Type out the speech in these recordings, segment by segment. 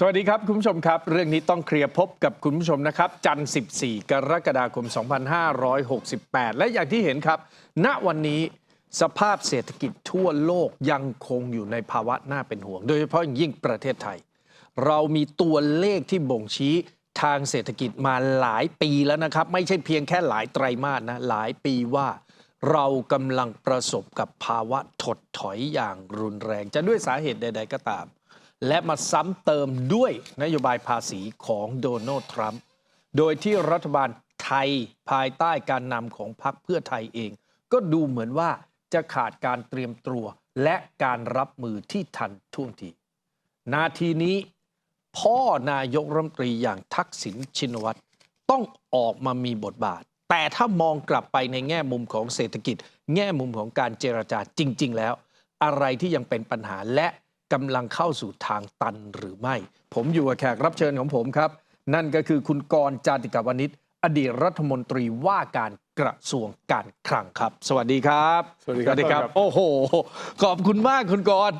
สวัสดีครับ คุณผู้ชมครับ เรื่องนี้ต้องเคลียร์พบกับคุณผู้ชมนะครับ จันทร์14 กรกฎาคม 2568 และอย่างที่เห็นครับ ณวันนี้สภาพเศรษฐกิจทั่วโลกยังคงอยู่ในภาวะน่าเป็นห่วง โดยเฉพาะอย่างยิ่งประเทศไทย เรามีตัวเลขที่บ่งชี้ทางเศรษฐกิจมาหลายปีแล้วนะครับ ไม่ใช่เพียงแค่หลายไตรมาสนะหลายปีว่าเรากำลังประสบกับภาวะถดถอยอย่างรุนแรง จะด้วยสาเหตุใด ๆ ก็ตาม และมาซ้ำเติมด้วยนโยบายภาษีของโดนัลด์ทรัมป์โดยที่รัฐบาลไทยภายใต้การนำของพรรคเพื่อไทยเอง ก็ดูเหมือนว่าจะขาดการเตรียมตัวและการรับมือที่ทันท่วงที นาทีนี้ พ่อนายกรัฐมนตรีอย่างทักษิณชินวัตรต้องออกมามีบทบาท แต่ถ้ามองกลับไปในแง่มุมของเศรษฐกิจ แง่มุมของการเจรจาจริง ๆ แล้ว อะไรที่ยังเป็นปัญหาและ กำลังเข้าสู่ทางตันหรือไม่ ผมอยู่กับแขกรับเชิญของผมครับ นั่นก็คือคุณกรณ์จาติกาวนิชอดีตรัฐมนตรีว่าการกระทรวงการคลังครับ สวัสดีครับ สวัสดีครับโอ้โห ขอบคุณมากคุณกรณ์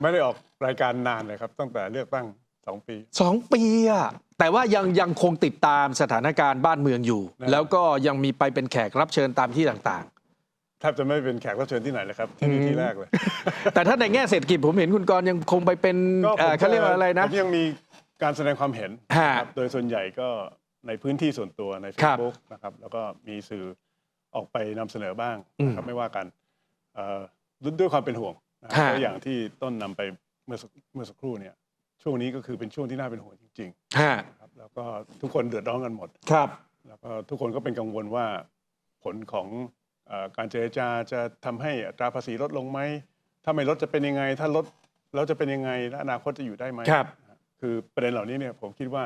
ไม่ได้ออกรายการนานเลยครับ ตั้งแต่เลือกตั้งสองปีสองปีอะแต่ว่ายังยังคงติดตามสถานการณ์บ้านเมืองอยู่นะครับแล้วก็ยังมีไปเป็นแขกรับเชิญตามที่ต่าง แทบจะไม่เป็นแขกรับเชิญที่ไหนเลยครับ ที่นี่ที่แรกเลยๆแต่ถ้าในแง่เศรษฐกิจผมเห็นคุณกรณ์ยังคงไปเป็นก็เอ่อผมเขาเรียกว่าอะไรนะผมยังมีการแสดงความเห็นฮะนะครับโดยส่วนใหญ่ก็ในพื้นที่ส่วนตัวในครับ Facebook นะครับแล้วก็มีสื่อออกไปนำเสนอบ้างอืมนะครับไม่ว่ากันเอ่อด้วยด้วยความเป็นห่วงนะครับฮะตัวอย่างที่ต้นนำไปเมื่อสักเมื่อสักครู่เนี่ยช่วงนี้ก็คือเป็นช่วงที่น่าเป็นห่วงจริงฮะๆนะครับแล้วก็ทุกคนเดือดร้อนกันหมดครับ แล้วก็ทุกคนก็เป็นกังวลว่าผลของเออ การเจรจาจะทำให้อัตราภาษีลดลงไหม ถ้าไม่ลดจะเป็นยังไง ถ้าลดแล้วจะเป็นยังไงและอนาคตจะอยู่ได้ไหมครับ คือประเด็นเหล่านี้เนี่ยผมคิดว่า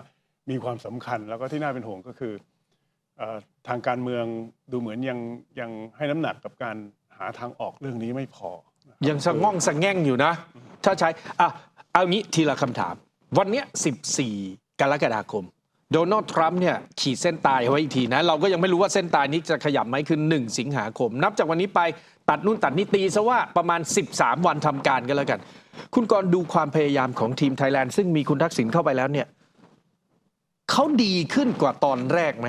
มีความสำคัญแล้วก็ที่น่าเป็นห่วงก็คือเออทางการเมืองดูเหมือนยังยังให้น้ำหนักกับการหาทางออกเรื่องนี้ไม่พอนะครับยังสะง่องสะแง่งอยู่นะ ถ้าใช้อะเอางี้ทีละคำถาม วันเนี้ย14 กรกฎาคม โดนัลด์ทรัมป์เนี่ยขีดเส้นตายเอาไว้อีกทีนะ เราก็ยังไม่รู้ว่าเส้นตายนี้จะขยับไหมคือ 1 สิงหาคม นับจากวันนี้ไปตัดนู่นตัดนี่ตีซะว่าประมาณ 13 วันทำการกันแล้วกัน คุณกรณ์ดูความพยายามของทีมไทยแลนด์ซึ่งมีคุณทักษิณเข้าไปแล้วเนี่ยเขาดีขึ้นกว่าตอนแรกไหม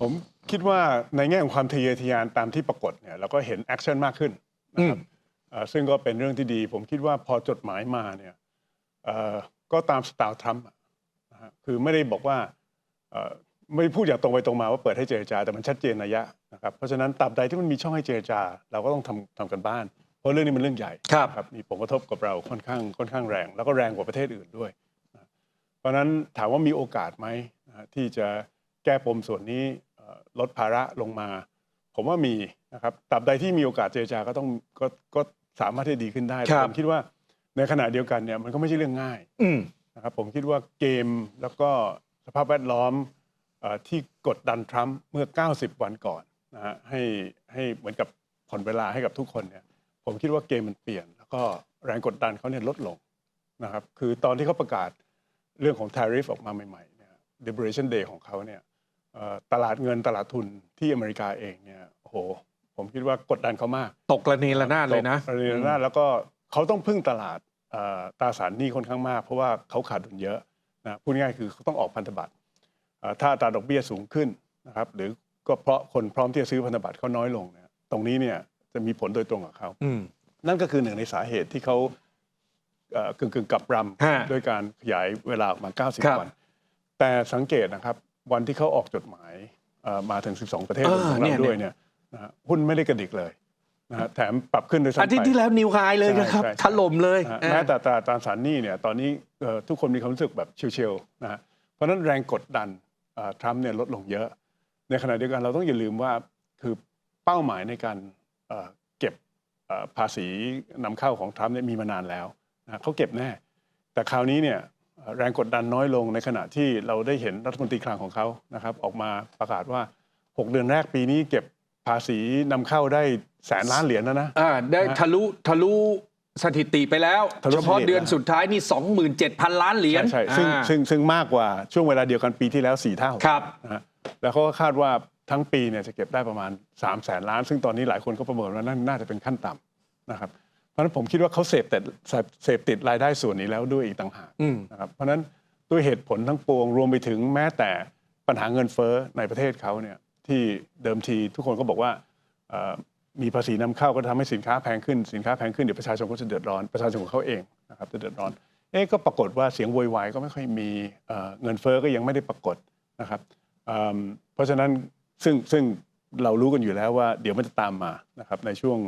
ผมคิดว่าในแง่ของความทะเยอทะยานตามที่ปรากฏเนี่ยเราก็เห็นแอคชั่นมากขึ้นนะครับเอ่อซึ่งก็เป็นเรื่องที่ดี ผมคิดว่าพอจดหมายมาเนี่ยเอ่อก็ตามสไตล์ทรัมป์อะนะฮะ คือไม่ได้บอกว่าเอ่อไม่พูดอย่างตรงไปตรงมาว่าเปิดให้เจรจาแต่มันชัดเจนนัยยะนะครับเพราะฉะนั้นตราบใดที่มันมีช่องให้เจรจา เราก็ต้องทำทำกันบ้าน เพราะเรื่องนี้มันเรื่องใหญ่ครับครับมีผลกระทบกับเราค่อนข้างค่อนข้างแรง แล้วก็แรงกว่าประเทศอื่นด้วยนะเพราะฉะนั้นถามว่ามีโอกาสไหมนะฮะที่จะแก้ปมส่วนนี้เอ่อลดภาระลงมา ผมว่ามีนะครับตราบใดที่มีโอกาสเจรจาก็ต้องก็ก็สามารถที่จะดีขึ้นได้ครับผมคิดว่าในขณะเดียวกันเนี่ยมันก็ไม่ใช่เรื่องง่ายอืม นะครับผมคิดว่าเกมแล้วก็สภาพแวดล้อมเออที่กดดันทรัมป์เมื่อ 90 วันก่อนนะฮะให้ให้เหมือนกับผ่อนเวลาให้กับทุกคนเนี่ยผมคิดว่าเกมมันเปลี่ยน แล้วก็แรงกดดันเขาเนี่ยลดลงนะครับคือตอนที่เขาประกาศเรื่องของ tariff ออกมาใหม่ๆเนี่ย liberation day ของเขาเนี่ยเอ่อตลาดเงินตลาดทุนที่อเมริกาเองเนี่ยโอ้โหผมคิดว่ากดดันเขามาก ตกระเนระนาดเลยนะตกประเด็นแรกแล้วก็เขาต้องพึ่งตลาดเอ่อ ตราสารหนี้ค่อนข้างมาก เพราะว่าเขาขาดดุลเยอะนะพูดง่ายๆคือเขาต้องออกพันธบัตรเอ่อถ้าอัตราดอกเบี้ยสูงขึ้นนะครับหรือก็เพราะคนพร้อมที่จะซื้อพันธบัตรเขาน้อยลงเนี่ยตรงนี้เนี่ยจะมีผลโดยตรงกับเขาอืมนั่นก็คือหนึ่งในสาเหตุที่เขาเอ่อกึ่งกึ่งๆกับรฮะำด้วยการขยายเวลาออกมาครับ90 วัน แต่สังเกตนะครับ วันที่เขาออกจดหมายเอ่อมาถึง 12 ประเทศเอรวอมของเนี่เรายด้วยเนี่ยนะฮะหุ้นไม่ได้กระดิกเลย นะฮะแถมปรับขึ้นโดยซ้ำไปอาทิตย์ที่แล้วนิวไฮเลยนะครับใช่ใช่ถล่มเลยนะฮะอ่าแม้แต่ตราตราสารหนี้เนี่ยตอนนี้เอ่อทุกคนมีความรู้สึกแบบชิวๆนะฮะเพราะฉะนั้นแรงกดดันเอ่อทรัมป์เนี่ยลดลงเยอะ ในขณะเดียวกันเราต้องอย่าลืมว่าคือเป้าหมายในการเอ่อเก็บเอ่อภาษีนำเข้าของทรัมป์เนี่ยมีมานานแล้วนะเขาเก็บแน่ แต่คราวนี้เนี่ยเอ่อแรงกดดันน้อยลงในขณะที่เราได้เห็นรัฐมนตรีคลังของเขานะครับออกมาประกาศว่า 6 เดือนแรกปีนี้เก็บ ภาษีนำเข้าได้แสนล้านเหรียญแล้วนะ อ่าได้นะทะลุทะลุสถิติไปแล้ว ทะลุเฉพาะสถิติ เดือนแล้วสุดท้ายนี่ 27,000 ล้านเหรียญใช่ใช่ซึ่งอ่า ซึ่งซึ่งมากกว่าช่วงเวลาเดียวกันปีที่แล้วสี่เท่าครับ นะฮะแล้วเขาก็คาดว่าทั้งปีเนี่ยจะเก็บได้ประมาณ3ามแสนล้าน ซึ่งตอนนี้หลายคนก็ประเมินว่านั่นน่าจะเป็นขั้นต่ำนะครับเพราะฉะนั้นผมคิดว่าเขาเสพแต่เสพติดรายได้ส่วนนี้แล้วด้วยอีกต่างหากอืม นะครับเพราะฉะนั้นด้วยเหตุผลทั้งปวงรวมไปถึงแม้แต่ปัญหาเงินเฟ้อในประเทศเขาเนี่ย ที่เดิมทีทุกคนก็บอกว่าเอ่อมีภาษีนำเข้าก็ทำให้สินค้าแพงขึ้นสินค้าแพงขึ้นเดี๋ยวประชาชนก็จะเดือดร้อนประชาชนของเขาเองนะครับจะเดือดร้อนเอ๊ะก็ปรากฏว่าเสียงโวยวายก็ไม่ค่อยมีเอ่อเงินเฟ้อก็ยังไม่ได้ปรากฏนะครับเอิ่มเพราะฉะนั้นซึ่งซึ่งเรารู้กันอยู่แล้วว่าเดี๋ยวมันจะตามมานะครับในช่วง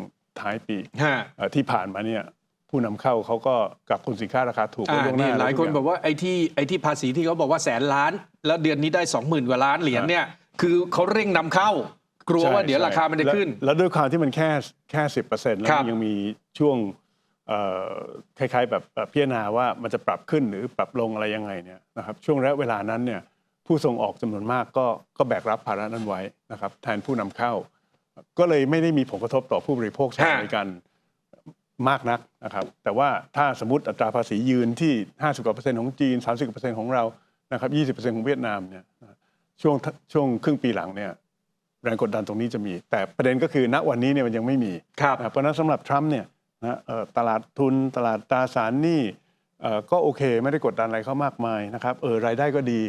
ท้ายปีฮะเอ่อที่ผ่านมาเนี่ยผู้นำเข้าเขาก็กับคุณสินค้าราคาถูกไว้อ่าล่วงหนี่น้าหลายคนแวทุบอกว่าไอ้ที่ไอ้ที่ภาษีที่เขาบอกว่าแสนล้าน แล้วเดือนนี้ได้สองหมื่นกว่าล้านเหรียญเนี่ย คือเขาเร่งนำเข้า กลัวใช่ว่าเดี๋ยวใช่ราคามันจะแล้วขึ้น แล้วด้วยความที่มันแค่แค่สิบเปอร์เซ็นต์แล้วครับมันยังมีช่วงเอ่อคล้ายๆ แบบเอ่อพิจารณาว่ามันจะปรับขึ้นหรือปรับลงอะไรยังไงเนี่ยนะครับช่วงระยะเวลานั้นเนี่ยผู้ส่งออกจำนวนมากก็ก็แบกรับภาระนั้นไว้นะครับแทนผู้นำเข้า ก็เลยไม่ได้มีผลกระทบต่อผู้บริโภคชาวฮะอเมริกันมากนักนะครับแต่ว่าถ้าสมมติอัตราภาษียืนที่ 50กว่าเปอร์เซ็นต์ของจีน 30กว่าเปอร์เซ็นต์ของเรานะครับ20เปอร์เซ็นต์ของเวียดนามเนี่ย ช่วงช่วงครึ่งปีหลังเนี่ยแรงกดดันตรงนี้จะมี แต่ประเด็นก็คือณวันนี้เนี่ยมันยังไม่มีครับนะเพราะฉะนั้นสำหรับทรัมป์เนี่ยนะเอ่อตลาดทุนตลาดตราสารหนี้เอ่อก็โอเค ไม่ได้กดดันอะไรเขามากมายนะครับเออรายได้ก็ดี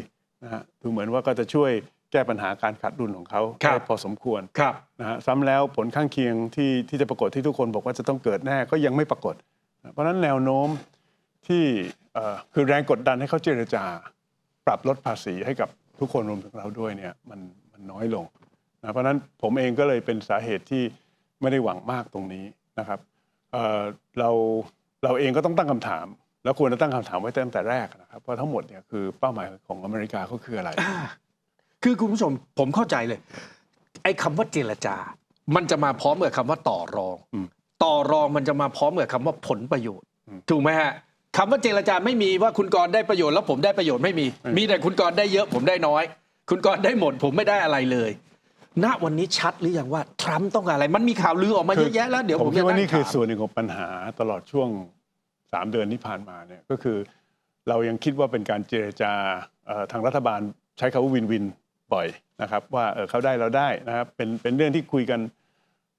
นะฮะดูเหมือนว่าก็จะช่วยแก้ปัญหาการขาดดุลของเขาครับได้พอสมควรครับนะฮะซ้ำแล้วผลข้างเคียงที่ที่จะปรากฏที่ทุกคนบอกว่าจะต้องเกิดแน่ก็ยังไม่ปรากฏ เพราะฉะนั้นแนวโน้มที่เอ่อคือแรงกดดันให้เขาเจรจา ปรับลดภาษีให้กับ ทุกคนรวมถึงเราด้วยเนี่ยมันมันน้อยลงนะเพราะฉะนั้นผมเองก็เลยเป็นสาเหตุที่ไม่ได้หวังมากตรงนี้นะครับเอ่อเราเราเองก็ต้องตั้งคำถาม แล้วควรจะตั้งคำถามไว้ตั้งแต่แรกนะครับว่าทั้งหมดเนี่ยคือเป้าหมายของอเมริกาเขาคืออะไร คือคุณผู้ชมผมเข้าใจเลย ไอ้คำว่าเจรจา มันจะมาพร้อมกับคำว่าต่อรองอืมต่อรองมันจะมาพร้อมกับคำว่าผลประโยชน์อืมถูกไหมฮะ คำว่าเจรจาไม่มีว่าคุณกรณ์ได้ประโยชน์แล้วผมได้ประโยชน์ไม่มีไม่มีมีแต่คุณกรณ์ได้เยอะผมได้น้อย คุณกรณ์ได้หมดผมไม่ได้อะไรเลย ณวันนี้ชัดหรือยังว่าทรัมป์ต้องการอะไร มันมีข่าวลือออกมาเยอะแยะแล้วเดี๋ยวผผมมคิดจะว่าตั้งนี่คือถามส่วนหนึ่งของปัญหาตลอดช่วงสามเดือนที่ผ่านมาเนี่ยก็คือ เรายังคิดว่าเป็นการเจรจาเอ่อทางรัฐบาลใช้คำว่าวินวินบ่อยนะครับ ว่าเออเขาได้เราได้นะครับเป็นเป็นเรื่องที่คุยกัน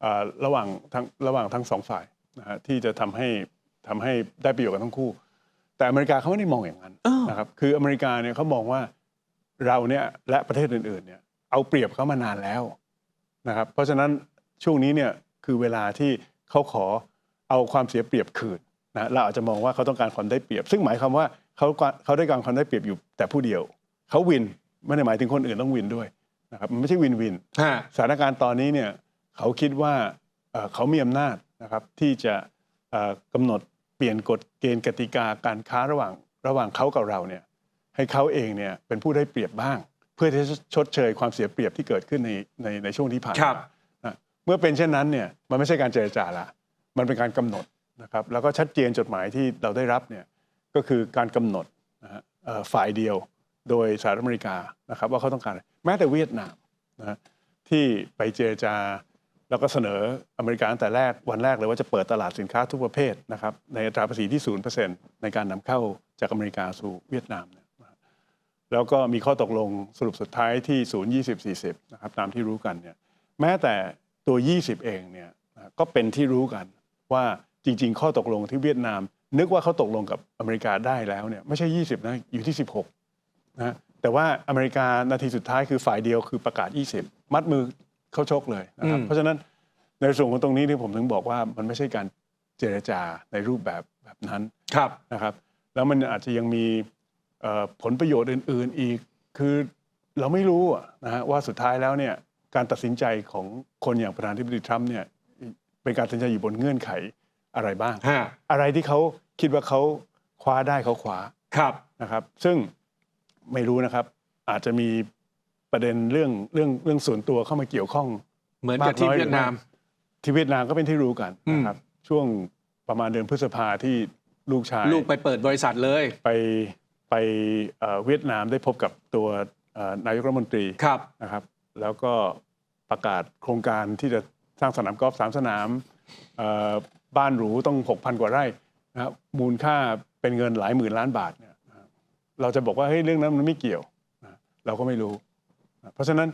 เอ่อระหว่างทั้งระหว่างทั้งสองฝ่ายนะฮะที่จะทำให้ ทำให้ได้ประโยชน์กันทั้งคู่ แต่อเมริกาเขาไม่ได้มองอย่างนั้นเออนะครับคืออเมริกาเนี่ยเขามองว่าเราเนี่ยและประเทศอื่นๆเนี่ยเอาเปรียบเขามานานแล้วนะครับ เพราะฉะนั้นช่วงนี้เนี่ยคือเวลาที่เขาขอเอาความเสียเปรียบคืนนะเราอาจจะมองว่าเขาต้องการความได้เปรียบ ซึ่งหมายความว่าเขาเขาได้การความได้เปรียบอยู่แต่ผู้เดียวเขาวินไม่ได้หมายถึงคนอื่นต้องวินด้วยนะครับมันไม่ใช่วินวินฮะสถานการณ์ตอนนี้เนี่ยเขาคิดว่าเอ่อเขามีอำนาจนะครับที่จะเอ่อ กำหนดเปลี่ยนกฎเกณฑ์กติกาการค้าระหว่างระหว่างเขากับเราเนี่ยให้เขาเองเนี่ยเป็นผู้ได้เปรียบบ้าง เพื่อที่จะชดเชยความเสียเปรียบที่เกิดขึ้นในในในช่วงที่ผ่านครัมาบนะเมื่อเป็นเช่นนั้นเนี่ยมันไม่ใช่การเจรจาละมันเป็นการกำหนดนะครับแล้วก็ชัดเจนจดหมายที่เราได้รับเนี่ยก็คือการกำหนดนะฮะเอ่อฝ่ายเดียวโดยสหรัฐอเมริกานะครับว่าเขาต้องการอะไรแม้แต่เวียดนามนะฮะที่ไปเจรจา แล้วก็เสนออเมริกาตั้งแต่แรกวันแรกเลยว่าจะเปิดตลาดสินค้าทุกประเภทนะครับในอัตราภาษีที่0%ในการนำเข้าจากอเมริกาสู่เวียดนามเนี่ยแล้วก็มีข้อตกลงสรุปสุดท้ายที่ 0 20 40 นะครับตามที่รู้กันเนี่ยแม้แต่ตัว 20 เองเนี่ยก็เป็นที่รู้กันว่าจริง ๆ ข้อตกลงที่เวียดนาม นึกว่าเขาตกลงกับอเมริกาได้แล้วเนี่ยไม่ใช่ 20 นะอยู่ที่ 16 นะแต่ว่าอเมริกานาทีสุดท้ายคือฝ่ายเดียวคือประกาศ 20 มัดมือ เข้าชกเลยนะครับอืมเพราะฉะนั้นในส่วนของตรงนี้ที่ผมถึงบอกว่ามันไม่ใช่การเจรจาในรูปแบบแบบนั้นครับนะครับ แล้วมันอาจจะยังมีเอ่อผลประโยชน์อื่น ๆอีก คือเราไม่รู้อะนะฮะว่าสุดท้ายแล้วเนี่ยการตัดสินใจของคนอย่างประธานาธิบดีทรัมป์เนี่ยเป็นการตัดสินใจอยู่บนเงื่อนไขอะไรบ้างฮะอะไรที่เขาคิดว่าเขาคว้าได้เขาคว้าครับนะครับ ซึ่งไม่รู้นะครับอาจจะมี ประเด็นเรื่องเรื่องเรื่องส่วนตัวเข้ามาเกี่ยวข้องเหมือนกับที่มากน้อยเวียดนาม ที่เวียดนามก็เป็นที่รู้กันอืมนะครับ ช่วงประมาณเดือนพฤษภาที่ลูกชาย ลูกไปเปิดบริษัทเลย ไปไปเอ่อเวียดนามได้พบกับตัวเอ่อนายกรัฐมนตรีครับนะครับ แล้วก็ประกาศโครงการที่จะสร้างสนามกอล์ฟสามสนามเอ่อบ้านหรูต้อง 6,000 กว่าไร่นะครับมูลค่าเป็นเงินหลายหมื่นล้านบาทเนี่ยนะครับเราจะบอกว่าเฮ้ยเรื่องนั้นมันไม่เกี่ยวนะเราก็ไม่รู้นะ เพราะฉะนั้น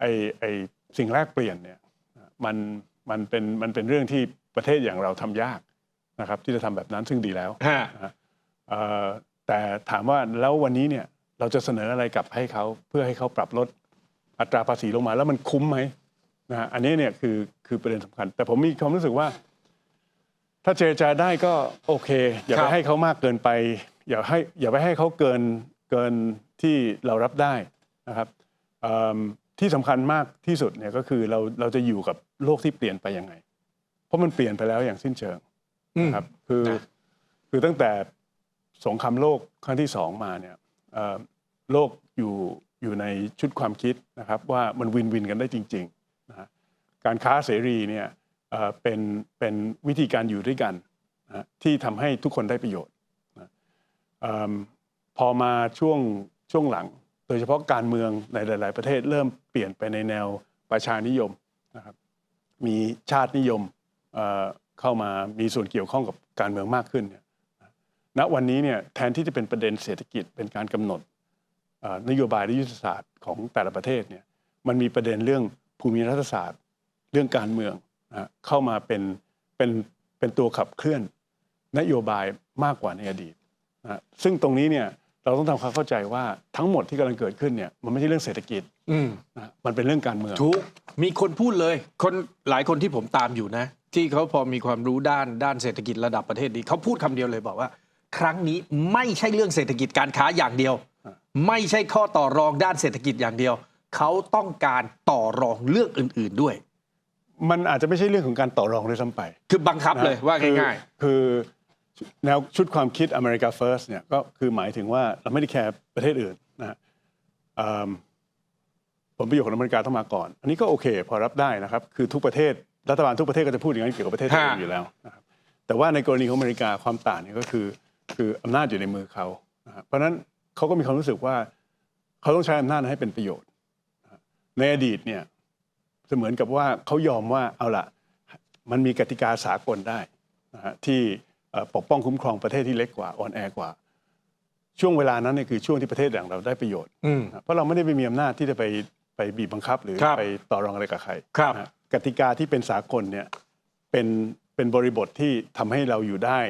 ไอ้ไอ้สิ่งแรกเปลี่ยนเนี่ยมันมันเป็นมันเป็นเรื่องที่ประเทศอย่างเราทำยากนะครับที่จะทำแบบนั้นซึ่งดีแล้วฮะเอ่อแต่ถามว่าแล้ววันนี้เนี่ยเราจะเสนออะไรกลับให้เขาเพื่อให้เขาปรับลดอัตราภาษีลงมาแล้วมันคุ้มไหมนะฮะอันนี้เนี่ยคือคือประเด็นสำคัญ แต่ผมมีความรู้สึกว่า ถ้าเจรจาได้ก็โอเค อย่าครัไปบให้เขามากเกินไป อย่าให้อย่าไปให้เขาเกินเกินที่เรารับได้นะครับเอิ่ม ที่สำคัญมากที่สุดเนี่ยก็คือเราเราจะอยู่กับโลกที่เปลี่ยนไปยังไง เพราะมันเปลี่ยนไปแล้วอย่างสิ้นเชิงอืมนะครับคือนะคือตั้งแต่สงครามโลกครั้งที่สองมาเนี่ยเอ่อโลกอยู่อยู่ในชุดความคิดนะครับว่ามันวินวินกันได้จริงๆนะฮะการค้าเสรีเนี่ยเอ่อเป็นเป็นวิธีการอยู่ด้วยกันนะฮะที่ทำให้ทุกคนได้ประโยชน์นะเอิ่มพอมาช่วงช่วงหลัง โดยเฉพาะการเมืองในหลาย ๆ ประเทศเริ่มเปลี่ยนไปในแนวประชานิยมนะครับมีชาตินิยมเเข้ามามีส่วนเกี่ยวข้องกับการเมืองมากขึ้นเนี่ยณวันนี้เนี่ยแทนที่จะเป็นประเด็นเศรษฐกิจเป็นการกำหนดนโยบายและยุทธศาสตร์ของแต่ละประเทศเนี่ยมันมีประเด็นเรื่องภูมิรัฐศาสตร์ เรื่องการเมืองนะเข้ามาเป็นเป็นเป็นตัวขับเคลื่อนนโยบายมากกว่าในอดีตนะฮะซึ่งตรงนี้เนี่ย เราต้องทำความเข้าใจว่าทั้งหมดที่กำลังเกิดขึ้นเนี่ยมันไม่ใช่เรื่องเศรษฐกิจอืมนะฮะมันเป็นเรื่องการเมือง ถูกมีคนพูดเลย คนหลายคนที่ผมตามอยู่นะ ที่เขาพอมีความรู้ด้านด้านเศรษฐกิจระดับประเทศดีเขาพูดคำเดียวเลยบอกว่า ครั้งนี้ไม่ใช่เรื่องเศรษฐกิจการค้าอย่างเดียวอ่าไม่ใช่ข้อต่อรองด้านเศรษฐกิจอย่างเดียว เขาต้องการต่อรองเรื่องอื่น ๆด้วย มันอาจจะไม่ใช่เรื่องของการต่อรองด้วยซ้ำไปคือบังคับเลยว่าง่าย ๆ คือคือ แนวชุดความคิดอเมริกาเฟิร์สเนี่ยก็คือหมายถึงว่าเราไม่ได้แคร์ประเทศอื่นนะฮะเอิ่มผลประโยชน์ของอเมริกาต้องมาก่อน อันนี้ก็โอเค พอรับได้นะครับ คือทุกประเทศรัฐบาลทุกประเทศก็จะพูดอย่างนั้นเกี่ยวกับประเทศอื่นอยู่แล้วนะครับแต่ว่าในกรณีของอเมริกาความต่างเนี่ยก็คือ คืออำนาจอยู่ในมือเขานะฮะเพราะฉะนั้นเขาก็มีความรู้สึกว่าเขาต้องใช้อำนาจนั้นให้เป็นประโยชน์นะฮะในอดีตเนี่ยเสมือนกับว่าเขายอมว่าเอาละมันมีกติกาสากลได้นะฮะที่เอ่อ ปกป้องคุ้มครองประเทศที่เล็กกว่าอ่อนแอกว่า ช่วงเวลานั้นเนี่ยคือช่วงที่ประเทศอย่างเราได้ประโยชน์ๆอืมนะเพราะเราไม่ได้ไปมีอำนาจที่จะไปไปบีบบังคับหรือครับไปต่อรองอะไรกับใครครับนะฮะกติกาที่เป็นสากลเนี่ยเป็นเป็นบริบทที่ทำให้เราอยู่ได้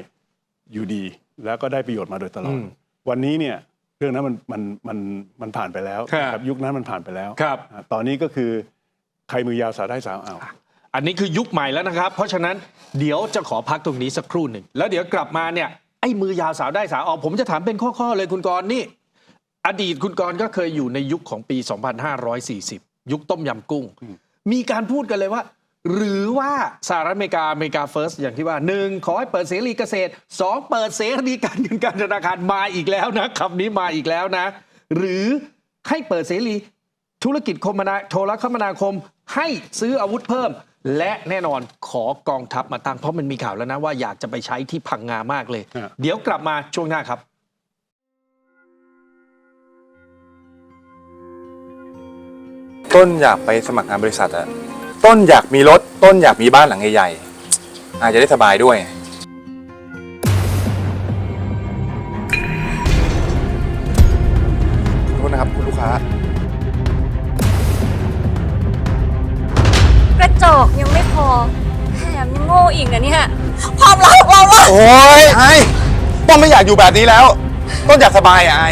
อยู่ดี แล้วก็ได้ประโยชน์มาโดยตลอดอืมวันนี้เนี่ยเรื่องนั้นมันมันมันมันผ่านไปแล้วครับนะครับยุคนั้นมันผ่านไปแล้วครับอ่าตอนนี้ก็คือใครมือยาวสาวได้สาวเอา อันนี้คือยุคใหม่แล้วนะครับ เพราะฉะนั้นเดี๋ยวจะขอพักตรงนี้สักครู่หนึ่ง แล้วเดี๋ยวกลับมาเนี่ยไอ้มือยาวสาวได้สาวออกผมจะถามเป็นข้อๆเลยคุณกรณ์นี่ อดีตคุณกรณ์ก็เคยอยู่ในยุคของปี 2540 ยุคต้มยำกุ้ง มีการพูดกันเลยว่า หรือว่าสหรัฐอเมริกาอเมริกาเฟิร์สอย่างที่ว่าหนึ่งขอให้เปิดเสรีเกษตรสองเปิดเสรีการเงินการธนาคารมาอีกแล้วนะคำนี้มาอีกแล้วนะ หรือให้เปิดเสรีธุรกิจคมนาโทรคมนาคม ให้ซื้ออาวุธเพิ่ม และแน่นอนขอกองทัพมาตั้งเพราะมันมีข่าวแล้วนะว่าอยากจะไปใช้ที่พังงามากเลย ฮะ เดี๋ยวกลับมาช่วงหน้าครับ ต้นอยากไปสมัครงานบริษัทอะต้นอยากมีรถ ต้นอยากมีบ้านหลังใหญ่ๆ อาจจะได้สบายด้วยขอโทษนะครับคุณลูกค้า กระจอกยังไม่พอแถมยังโง่อีกนะเนี่ยความรักของเราอะ โอ้ยไอ้ต้นไม่อยากอยู่แบบนี้แล้ว ต้นอยากสบายอะไอ้